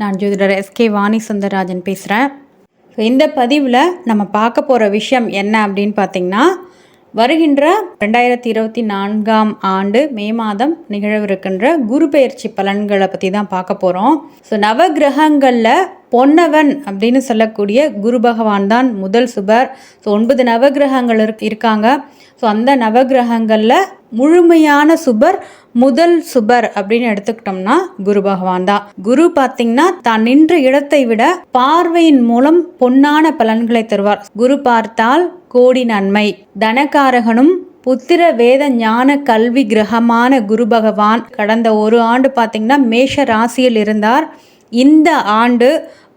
நான் ஜோதிடர் எஸ்கே வாணி சுந்தரராஜன் பேசுகிறேன் ஸோ இந்த பதிவில் நம்ம பார்க்க போகிற விஷயம் என்ன அப்படின்னு பார்த்தீங்கன்னா வருகின்ற ரெண்டாயிரத்தி இருபத்தி நான்காம் ஆண்டு மே மாதம் நிகழவிருக்கின்ற குரு பெயர்ச்சி பலன்களை பற்றி தான் பார்க்க போகிறோம் ஸோ நவகிரகங்களில் பொன்னவன் அப்படின்னு சொல்லக்கூடிய குரு பகவான் தான் முதல் சுபர். ஸோ ஒன்பது நவகிரகங்கள் இருக் இருக்காங்க. ஸோ அந்த நவகிரகங்களில் முழுமையான சுபர் முதல் சுபர் அப்படின்னு எடுத்துக்கிட்டோம்னா குரு பகவான் தான். குரு பார்த்தீங்கன்னா தான் நின்ற இடத்தை விட பார்வையின் மூலம் பொன்னான பலன்களை தருவார். குரு பார்த்தால் கோடி நன்மை. தனகாரகனும் புத்திர வேத ஞான கல்வி கிரகமான குரு பகவான் கடந்த ஒரு ஆண்டு பார்த்திங்கன்னா மேஷ ராசியில் இருந்தார். இந்த ஆண்டு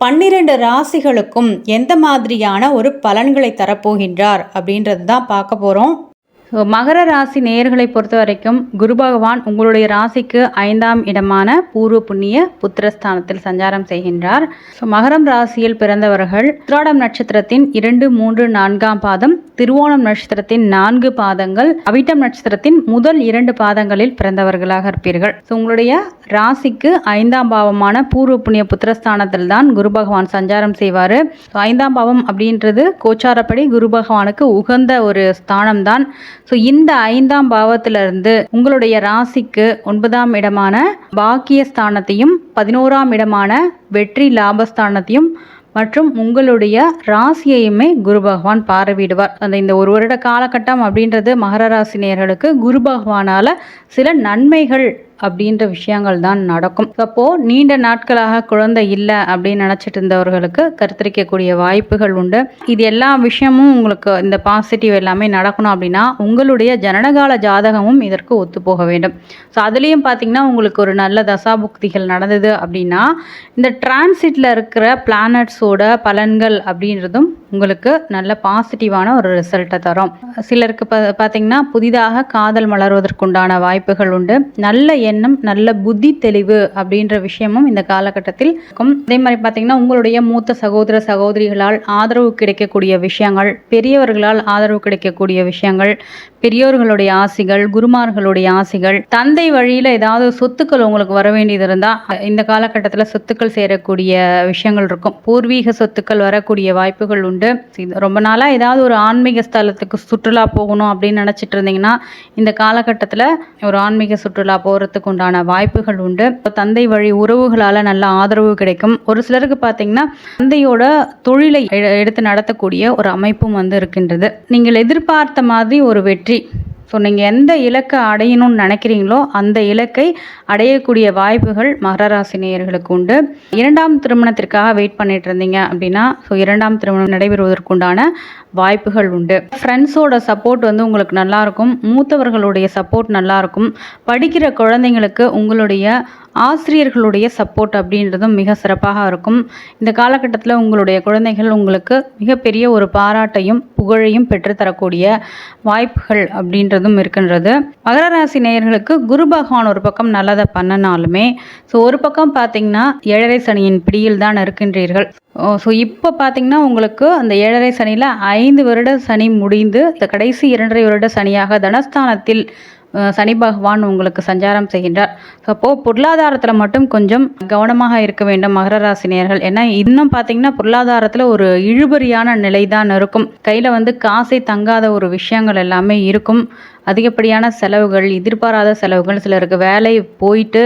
பன்னிரண்டு ராசிகளுக்கும் எந்த மாதிரியான ஒரு பலன்களை தரப்போகின்றார் அப்படின்றது தான் பார்க்க போகிறோம் மகர ராசி நேயர்களை பொறுத்த வரைக்கும் குரு பகவான் உங்களுடைய ராசிக்கு ஐந்தாம் இடமான பூர்வ புண்ணிய புத்திரஸ்தானத்தில் சஞ்சாரம் செய்கின்றார். ஸோ மகரம் ராசியில் பிறந்தவர்கள் உத்ராடம் நட்சத்திரத்தின் இரண்டு மூன்று நான்காம் பாதம் திருவோணம் நட்சத்திரத்தின் நான்கு பாதங்கள் அவிட்டம் நட்சத்திரத்தின் முதல் இரண்டு பாதங்களில் பிறந்தவர்களாக இருப்பீர்கள். ஸோ உங்களுடைய ராசிக்கு ஐந்தாம் பாவமான பூர்வ புண்ணிய புத்திரஸ்தானத்தில் தான் குரு பகவான் சஞ்சாரம் செய்வார். ஸோ ஐந்தாம் பாவம் அப்படின்றது கோச்சாரப்படி குரு பகவானுக்கு உகந்த ஒரு ஸ்தானம் தான். ஸோ இந்த ஐந்தாம் பாவத்திலிருந்து உங்களுடைய ராசிக்கு ஒன்பதாம் இடமான பாக்கியஸ்தானத்தையும் பதினோராம் இடமான வெற்றி லாபஸ்தானத்தையும் மற்றும் உங்களுடைய ராசியையுமே குரு பகவான் பார்வையிடுவார். அந்த இந்த ஒரு வருட காலகட்டம் அப்படின்றது மகர ராசி நேயர்களுக்கு குரு பகவானால் சில நன்மைகள் அப்படின்ற விஷயங்கள் தான் நடக்கும். அப்போது நீண்ட நாட்களாக குழந்தை இல்லை அப்படின்னு நினச்சிட்டு இருந்தவர்களுக்கு கருத்தரிக்கக்கூடிய வாய்ப்புகள் உண்டு. இது எல்லா விஷயமும் உங்களுக்கு இந்த பாசிட்டிவ் எல்லாமே நடக்கணும் அப்படின்னா உங்களுடைய ஜனனகால ஜாதகமும் இதற்கு ஒத்து போக வேண்டும். ஸோ அதுலேயும் பார்த்தீங்கன்னா உங்களுக்கு ஒரு நல்ல தசாபுக்திகள் நடந்தது அப்படின்னா இந்த டிரான்சிட்டில் இருக்கிற பிளானட்ஸோட பலன்கள் அப்படின்றதும் உங்களுக்கு நல்ல பாசிட்டிவான ஒரு ரிசல்ட்டை தரும். சிலருக்கு ப பார்த்தீங்கன்னா புதிதாக காதல் மலர்வதற்குண்டான வாய்ப்புகள் உண்டு. நல்ல எண்ணம் நல்ல புத்தி தெளிவு அப்படின்ற விஷயமும் இந்த காலகட்டத்தில் இருக்கும். அதே மாதிரி பார்த்தீங்கன்னா உங்களுடைய மூத்த சகோதர சகோதரிகளால் ஆதரவு கிடைக்கக்கூடிய விஷயங்கள் பெரியவர்களால் ஆதரவு கிடைக்கக்கூடிய விஷயங்கள் பெரியோர்களுடைய ஆசைகள் குருமார்களுடைய ஆசைகள் தந்தை வழியில் ஏதாவது சொத்துக்கள் உங்களுக்கு வர வேண்டியது இருந்தால் இந்த காலகட்டத்தில் சொத்துக்கள் சேரக்கூடிய விஷயங்கள் இருக்கும். பூர்வீக சொத்துக்கள் வரக்கூடிய வாய்ப்புகள் உண்டு. ரொம்ப நாளாக ஏதாவது ஒரு ஆன்மீக ஸ்தலத்துக்கு சுற்றுலா போகணும் அப்படின்னு நினச்சிட்டு இருந்தீங்கன்னா இந்த காலகட்டத்தில் ஒரு ஆன்மீக சுற்றுலா போகிறதுக்கு உண்டான வாய்ப்புகள் உண்டு. தந்தை வழி உறவுகளால் நல்ல ஆதரவு கிடைக்கும். ஒரு சிலருக்கு பார்த்தீங்கன்னா தந்தையோட தொழிலை எடுத்து நடத்தக்கூடிய ஒரு அமைப்பும் வந்து இருக்கின்றது. நீங்கள் எதிர்பார்த்த மாதிரி ஒரு வெற்றி ஸோ நீங்கள் எந்த இலக்கை அடையணும்னு நினைக்கிறீங்களோ அந்த இலக்கை அடையக்கூடிய வாய்ப்புகள் மகர ராசி நேயர்களுக்கு உண்டு. இரண்டாம் திருமணத்திற்காக வெயிட் பண்ணிட்டு இருந்தீங்க அப்படின்னா ஸோ இரண்டாம் திருமணம் நடைபெறுவதற்குண்டான வாய்ப்புகள் உண்டு. ஃப்ரெண்ட்ஸோட சப்போர்ட் வந்து உங்களுக்கு நல்லாயிருக்கும் மூத்தவர்களுடைய சப்போர்ட் நல்லாயிருக்கும் படிக்கிற குழந்தைங்களுக்கு உங்களுடைய ஆசிரியர்களுடைய சப்போர்ட் அப்படின்றதும் மிக சிறப்பாக இருக்கும். இந்த காலகட்டத்தில் உங்களுடைய குழந்தைகள் உங்களுக்கு மிகப்பெரிய ஒரு பாராட்டையும் புகழையும் பெற்றுத்தரக்கூடிய வாய்ப்புகள் அப்படின்றதும் இருக்கின்றது. மகர ராசி நேயர்களுக்கு குரு பகவான் ஒரு பக்கம் நல்லதை பண்ணினாலுமே ஸோ ஒரு பக்கம் பார்த்தீங்கன்னா ஏழரை சனியின் பிடியில் தான் இருக்கின்றீர்கள். ஸோ இப்போ பார்த்தீங்கன்னா உங்களுக்கு அந்த ஏழரை சனியில் ஐந்து வருட சனி முடிந்து இந்த கடைசி இரண்டரை வருட சனியாக தனஸ்தானத்தில் சனி பகவான் உங்களுக்கு சஞ்சாரம் செய்கின்றார். அப்போது பொருளாதாரத்தில் மட்டும் கொஞ்சம் கவனமாக இருக்க வேண்டும் மகர ராசினியர்கள் ஏன்னா இன்னும் பார்த்தீங்கன்னா பொருளாதாரத்தில் ஒரு இழுபறியான நிலை தான் இருக்கும். கையில் வந்து காசை தங்காத ஒரு விஷயங்கள் எல்லாமே இருக்கும். அதிகப்படியான செலவுகள் எதிர்பாராத செலவுகள் சிலருக்கு வேலை போயிட்டு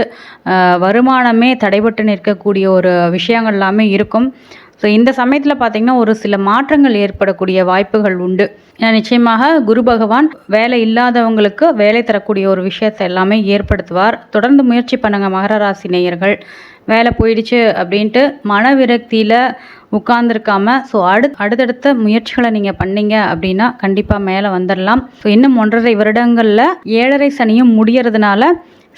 வருமானமே தடைபட்டு நிற்கக்கூடிய ஒரு விஷயங்கள் எல்லாமே இருக்கும். ஸோ இந்த சமயத்தில் பார்த்தீங்கன்னா ஒரு சில மாற்றங்கள் ஏற்படக்கூடிய வாய்ப்புகள் உண்டு. ஏன்னா நிச்சயமாக குரு பகவான் வேலை இல்லாதவங்களுக்கு வேலை தரக்கூடிய ஒரு விஷயத்தை எல்லாமே ஏற்படுத்துவார். தொடர்ந்து முயற்சி பண்ணுங்க மகர ராசி நேயர்கள். வேலை போயிடுச்சு அப்படின்ட்டு மன விரக்தியில் உட்கார்ந்துருக்காம ஸோ அடு அடுத்தடுத்த முயற்சிகளை நீங்கள் பண்ணீங்க அப்படின்னா கண்டிப்பாக மேலே வந்துடலாம் ஸோ இன்னும் ஒன்றரை வருடங்களில் ஏழரை சனியும் முடியறதுனால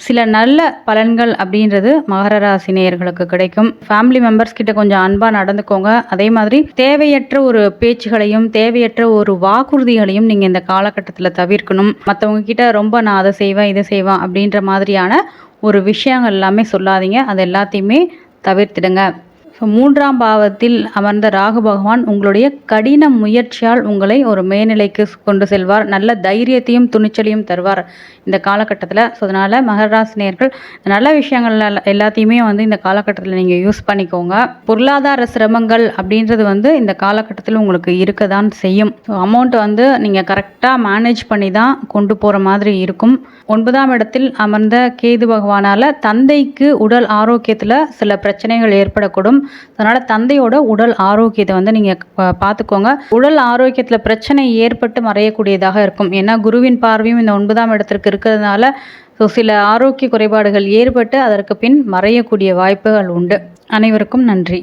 சில நல்ல பலன்கள் அப்படின்றது மகர ராசி நேயர்களுக்கு கிடைக்கும். ஃபேமிலி மெம்பர்ஸ் கிட்ட கொஞ்சம் அன்பாக நடந்துக்கோங்க. அதே மாதிரி தேவையற்ற ஒரு பேச்சுகளையும் தேவையற்ற ஒரு வாக்குறுதிகளையும் நீங்கள் இந்த காலகட்டத்தில் தவிர்க்கணும். மற்றவங்க கிட்ட ரொம்ப நான் அதை செய்வேன் இதை செய்வேன் அப்படின்ற மாதிரியான ஒரு விஷயங்கள் எல்லாமே சொல்லாதீங்க. அது எல்லாத்தையுமே தவிர்த்திடுங்க. மூன்றாம் பாவத்தில் அமர்ந்த ராகு பகவான் உங்களுடைய கடின முயற்சியால் உங்களை ஒரு மேல்நிலைக்கு கொண்டு செல்வார். நல்ல தைரியத்தையும் துணிச்சலையும் தருவார் இந்த காலகட்டத்தில். ஸோ அதனால் மகராசினியர்கள் நல்ல விஷயங்கள் எல்லாத்தையுமே வந்து இந்த காலகட்டத்தில் நீங்கள் யூஸ் பண்ணிக்கோங்க. பொருளாதார சிரமங்கள் அப்படின்றது வந்து இந்த காலகட்டத்தில் உங்களுக்கு இருக்க தான் செய்யும். ஸோ அமௌண்ட் வந்து நீங்கள் கரெக்டாக மேனேஜ் பண்ணி தான் கொண்டு போகிற மாதிரி இருக்கும். ஒன்பதாம் இடத்தில் அமர்ந்த கேது பகவானால் தந்தைக்கு உடல் ஆரோக்கியத்தில் சில பிரச்சனைகள் ஏற்படக்கூடும். அதனால் தந்தையோட உடல் ஆரோக்கியத்தை வந்து நீங்கள் பார்த்துக்கோங்க உடல் ஆரோக்கியத்தில் பிரச்சனை ஏற்பட்டு மறையக்கூடியதாக இருக்கும். ஏன்னா குருவின் பார்வையும் இந்த ஒன்பதாம் இடத்திற்கு இருக்கிறதுனால ஸோ சில ஆரோக்கிய குறைபாடுகள் ஏற்பட்டு அதற்கு பின் மறையக்கூடிய வாய்ப்புகள் உண்டு. அனைவருக்கும் நன்றி.